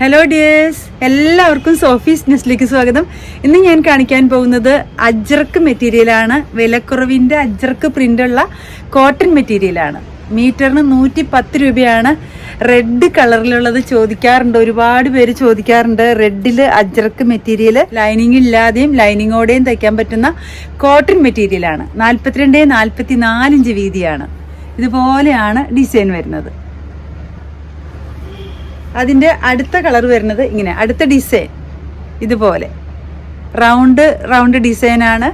Hello dears എല്ലാവർക്കും Sophie's ന്യൂസിലേക്ക് സ്വാഗതം. ഇന്ന് ഞാൻ കാണിക്കാൻ പോകുന്നത് അജ്രക്ക് മെറ്റീരിയലാണ് വിലക്കുറവിന്റെ അജ്രക്ക് പ്രിന്റുള്ള കോട്ടൺ മെറ്റീരിയലാണ് മീറ്ററിന് നൂറ്റി പത്ത് രൂപയാണ് റെഡ് കളറിലുള്ളത് ചോദിക്കാറുണ്ട്. ഒരുപാട് പേര് ചോദിക്കാറുണ്ട് റെഡിൽ അജ്രക്ക് മെറ്റീരിയൽ ലൈനിങ് ഇല്ലാതെയും ലൈനിങ്ങോടെയും തയ്ക്കാൻ പറ്റുന്ന കോട്ടൺ മെറ്റീരിയലാണ് നാൽപ്പത്തിരണ്ട് നാൽപ്പത്തി നാലിഞ്ച് വീതിയാണ്. ഇതുപോലെയാണ് ഡിസൈൻ വരുന്നത്. അതിന്റെ അടുത്ത കളർ വരുന്നത് ഇങ്ങനെ അടുത്ത ഡിസൈൻ ഇതുപോലെ. റൗണ്ട് റൗണ്ട് ഡിസൈനാണ്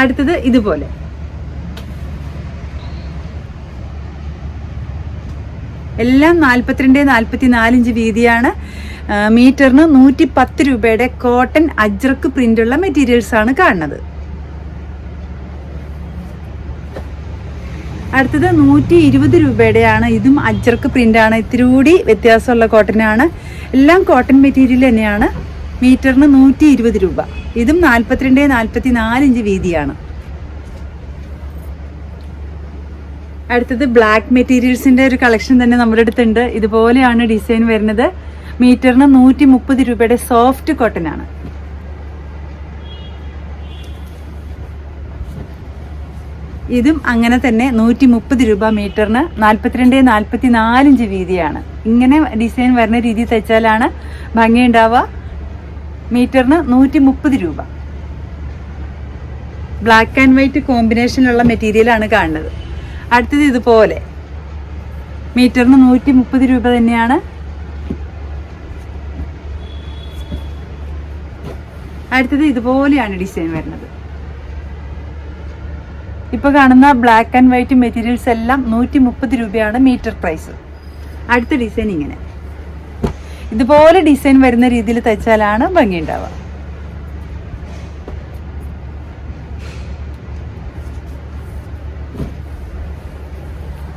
അടുത്തത് ഇതുപോലെ. എല്ലാം നാൽപ്പത്തിരണ്ട് നാൽപ്പത്തി നാലിഞ്ച് വീതിയാണ്. മീറ്ററിന് നൂറ്റി പത്ത് രൂപയുടെ കോട്ടൺ അജ്രക്ക് മെറ്റീരിയൽസ് ആണ് കാണുന്നത്. അടുത്തത് നൂറ്റി ഇരുപത് രൂപയുടെയാണ്. ഇതും അജ്രക്ക് പ്രിന്റാണ് ഇത്തിരി കൂടി വ്യത്യാസമുള്ള കോട്ടനാണ് എല്ലാം കോട്ടൺ മെറ്റീരിയൽ തന്നെയാണ്. മീറ്ററിന് നൂറ്റി ഇരുപത് രൂപ. ഇതും നാൽപ്പത്തിരണ്ട് നാൽപ്പത്തി നാലിഞ്ച് വീതിയാണ്. അടുത്തത് ബ്ലാക്ക് മെറ്റീരിയൽസിന്റെ ഒരു കളക്ഷൻ തന്നെ നമ്മുടെ അടുത്തുണ്ട്. ഇതുപോലെയാണ് ഡിസൈൻ വരുന്നത്. മീറ്ററിന് നൂറ്റി മുപ്പത് രൂപയുടെ സോഫ്റ്റ് കോട്ടൺ ഇതും അങ്ങനെ തന്നെ നൂറ്റി മുപ്പത് രൂപ മീറ്ററിന് നാൽപ്പത്തിരണ്ട് നാൽപ്പത്തി നാലിഞ്ച് വീതിയാണ്. ഇങ്ങനെ ഡിസൈൻ വരുന്ന രീതി തയ്ച്ചാലാണ് ഭംഗിയുണ്ടാവുക. മീറ്ററിന് നൂറ്റി മുപ്പത് രൂപ. ബ്ലാക്ക് ആൻഡ് വൈറ്റ് കോമ്പിനേഷനിലുള്ള മെറ്റീരിയലാണ് കാണുന്നത്. അടുത്തത് ഇതുപോലെ. മീറ്ററിന് നൂറ്റി മുപ്പത് രൂപ തന്നെയാണ്. അടുത്തത് ഇതുപോലെയാണ് ഡിസൈൻ വരുന്നത്. ഇപ്പൊ കാണുന്ന ബ്ലാക്ക് ആൻഡ് വൈറ്റ് മെറ്റീരിയൽസ് എല്ലാം നൂറ്റി മുപ്പത് രൂപയാണ് മീറ്റർ പ്രൈസ് അടുത്ത ഡിസൈൻ ഇങ്ങനെ. ഇതുപോലെ ഡിസൈൻ വരുന്ന രീതിയിൽ തയ്ച്ചാലാണ് ഭംഗി ഉണ്ടാവുക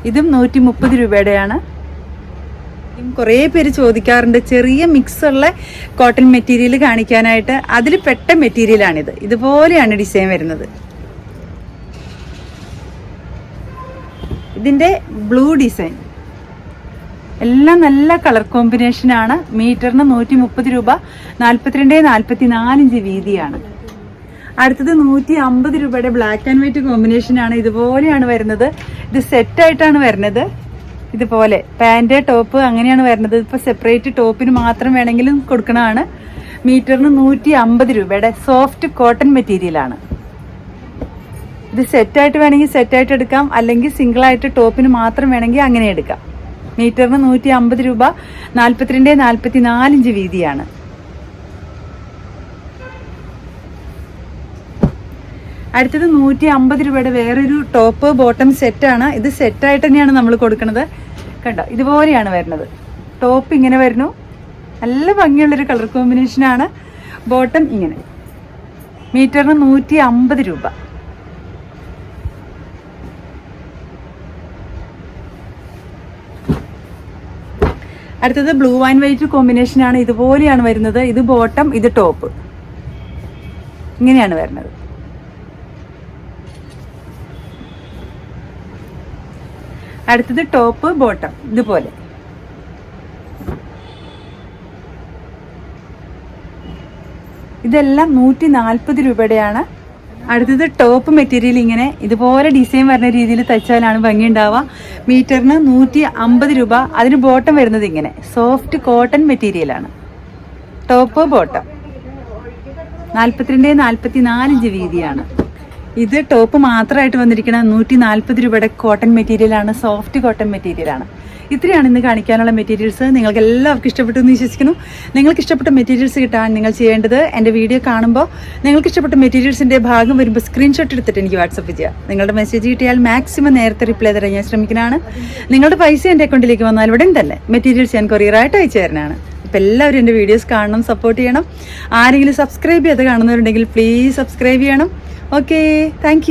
ഇതും നൂറ്റി മുപ്പത് രൂപയുടെയാണ് കുറേ പേര് ചോദിക്കാറുണ്ട് ചെറിയ മിക്സ് ഉള്ള കോട്ടൺ മെറ്റീരിയൽ കാണിക്കാനായിട്ട്. അതിൽ പെട്ട മെറ്റീരിയലാണിത് ഇതുപോലെയാണ് ഡിസൈൻ വരുന്നത്. ഇതിന്റെ ബ്ലൂ ഡിസൈൻ എല്ലാം നല്ല കളർ കോമ്പിനേഷനാണ് മീറ്ററിന് നൂറ്റി മുപ്പത് രൂപ നാൽപ്പത്തിരണ്ട് നാൽപ്പത്തി നാലിഞ്ച് വീതിയാണ്. അടുത്തത് നൂറ്റി അമ്പത് രൂപയുടെ ബ്ലാക്ക് ആൻഡ് വൈറ്റ് കോമ്പിനേഷൻ ആണ്. ഇതുപോലെയാണ് വരുന്നത്. ഇത് സെറ്റായിട്ടാണ് വരുന്നത്. ഇതുപോലെ പാന്റ് ടോപ്പ് അങ്ങനെയാണ് വരുന്നത്. ഇപ്പോൾ സെപ്പറേറ്റ് ടോപ്പിന് മാത്രം വേണമെങ്കിലും കൊടുക്കണതാണ്. മീറ്ററിന് നൂറ്റി അമ്പത് രൂപയുടെ സോഫ്റ്റ് കോട്ടൺ മെറ്റീരിയലാണ് ഇത് സെറ്റായിട്ട് വേണമെങ്കിൽ സെറ്റായിട്ട് എടുക്കാം. അല്ലെങ്കിൽ സിംഗിൾ ആയിട്ട് ടോപ്പിന് മാത്രം വേണമെങ്കിൽ അങ്ങനെ എടുക്കാം. മീറ്ററിന് നൂറ്റി അമ്പത് രൂപ നാൽപ്പത്തിരണ്ട് നാൽപ്പത്തി നാലിഞ്ച് വീതിയാണ്. അടുത്തത് നൂറ്റി അമ്പത് രൂപയുടെ വേറൊരു ടോപ്പ് ബോട്ടം സെറ്റാണ്. ഇത് സെറ്റായിട്ട് തന്നെയാണ് നമ്മൾ കൊടുക്കുന്നത്. കണ്ടോ? ഇതുപോലെയാണ് വരുന്നത്. ടോപ്പ് ഇങ്ങനെ വരുന്നു. നല്ല ഭംഗിയുള്ളൊരു കളർ കോമ്പിനേഷനാണ് ബോട്ടം ഇങ്ങനെ. മീറ്ററിന് നൂറ്റി അമ്പത് രൂപ. അടുത്തത് ബ്ലൂ ആൻഡ് വൈറ്റ് കോമ്പിനേഷൻ ആണ്. ഇതുപോലെയാണ് വരുന്നത്. ഇത് ബോട്ടം ഇത് ടോപ്പ് ഇങ്ങനെയാണ് വരുന്നത്. അടുത്തത് ടോപ്പ് ബോട്ടം ഇതുപോലെ. ഇതെല്ലാം നൂറ്റി നാൽപ്പത് രൂപയുടെയാണ് അടുത്തത് ടോപ്പ് മെറ്റീരിയൽ ഇങ്ങനെ ഇതുപോലെ ഡിസൈൻ വരുന്ന രീതിയിൽ തയ്ച്ചാലാണ് ഭംഗി ഉണ്ടാവുക മീറ്ററിന് നൂറ്റി അമ്പത് രൂപ. അതിന് ബോട്ടം വരുന്നത് ഇങ്ങനെ. സോഫ്റ്റ് കോട്ടൺ മെറ്റീരിയലാണ് ടോപ്പ് ബോട്ടം നാൽപ്പത്തിരണ്ട് നാൽപ്പത്തി നാലിഞ്ച് വീതിയാണ്. ഇത് ടോപ്പ് മാത്രമായിട്ട് വന്നിരിക്കുന്ന നൂറ്റി നാൽപ്പത് രൂപയുടെ കോട്ടൺ മെറ്റീരിയലാണ് സോഫ്റ്റ് കോട്ടൺ മെറ്റീരിയലാണ് ഇത്രയാണ് ഇന്ന് കാണിക്കാനുള്ള മെറ്റീരിയൽസ് നിങ്ങൾക്ക് എല്ലാവർക്കും ഇഷ്ടപ്പെട്ടു എന്ന് വിശ്വസിക്കുന്നു. നിങ്ങൾക്ക് ഇഷ്ടപ്പെട്ട മെറ്റീരിയൽസ് കിട്ടാൻ നിങ്ങൾ ചെയ്യേണ്ടത് എന്റെ വീഡിയോ കാണുമ്പോൾ നിങ്ങൾക്ക് ഇഷ്ടപ്പെട്ട മെറ്റീരിയൽസിന്റെ ഭാഗം വരുമ്പോൾ സ്ക്രീൻഷോട്ട് എടുത്തിട്ട് എനിക്ക് വാട്സപ്പ് ചെയ്യുക. നിങ്ങളുടെ മെസ്സേജ് കിട്ടിയാൽ മാക്സിമം നേരത്തെ റിപ്ലൈ തരാൻ ഞാൻ ശ്രമിക്കുന്നതാണ്. നിങ്ങളുടെ പൈസ എന്റെ അക്കൗണ്ടിലേക്ക് വന്നാൽ ഉടൻ തന്നെ മെറ്റീരിയൽസ് ഞാൻ കൊറിയറായിട്ട് അയച്ചു തരാനാണ് അപ്പോൾ എല്ലാവരും എന്റെ വീഡിയോസ് കാണണം സപ്പോർട്ട് ചെയ്യണം. ആരെങ്കിലും സബ്സ്ക്രൈബ് ചെയ്ത് കാണുന്നവരുണ്ടെങ്കിൽ പ്ലീസ് സബ്സ്ക്രൈബ് ചെയ്യണം. Okay thank